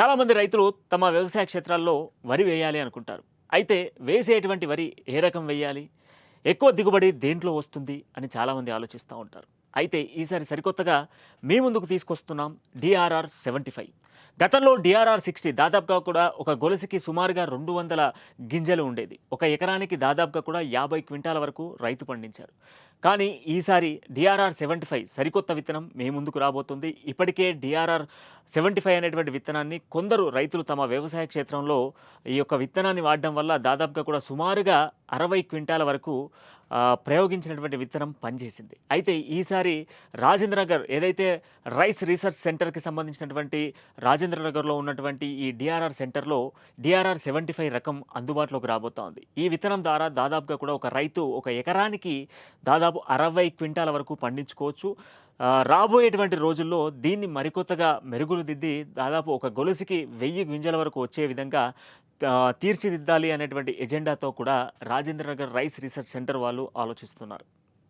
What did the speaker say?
చాలామంది రైతులు తమ వ్యవసాయ క్షేత్రాల్లో వరి వేయాలి అనుకుంటారు. అయితే వేసేటువంటి వరి ఏ రకం వేయాలి? ఎక్కువ దిగుబడి దేంట్లో వస్తుంది? అని చాలామంది ఆలోచిస్తూ ఉంటారు. అయితే ఈసారి సరికొత్తగా మీ ముందుకు తీసుకొస్తున్నాం డిఆర్ఆర్ సెవెంటీ ఫైవ్. గతంలో డిఆర్ఆర్ సిక్స్టీ దాదాపుగా కూడా ఒక గొలుసుకి సుమారుగా రెండు వందల గింజలు ఉండేది. ఒక ఎకరానికి దాదాపుగా కూడా యాభై క్వింటాల వరకు రైతు పండించారు. కానీ ఈసారి డిఆర్ఆర్ సెవెంటీ ఫైవ్ సరికొత్త విత్తనం మీ ముందుకు రాబోతుంది. ఇప్పటికే డిఆర్ఆర్ సెవెంటీ ఫైవ్ అనేటువంటి విత్తనాన్ని కొందరు రైతులు తమ వ్యవసాయ క్షేత్రంలో ఈ యొక్క విత్తనాన్ని వాడడం వల్ల దాదాపుగా కూడా సుమారుగా అరవై క్వింటాల వరకు ప్రయోగించినటువంటి విత్తనం పనిచేసింది. అయితే ఈసారి రాజేంద్రనగర్ ఏదైతే రైస్ రీసెర్చ్ సెంటర్కి సంబంధించినటువంటి రాజేంద్రనగర్లో ఉన్నటువంటి ఈ డిఆర్ఆర్ సెంటర్లో డిఆర్ఆర్ సెవెంటీ ఫైవ్ రకం అందుబాటులోకి రాబోతోంది. ఈ విత్తనం ద్వారా దాదాపుగా కూడా ఒక రైతు ఒక ఎకరానికి దాదాపు అరవై క్వింటాల వరకు పండించుకోవచ్చు. రాబోయేటువంటి రోజుల్లో దీన్ని మరికొత్తగా మెరుగులు దిద్ది దాదాపు ఒక గొలుసుకి వెయ్యి గింజల వరకు వచ్చే విధంగా తీర్చిదిద్దాలి అనేటువంటి ఎజెండాతో కూడా Rajendra Nagar rice research centre వాళ్ళు ఆలోచిస్తున్నారు.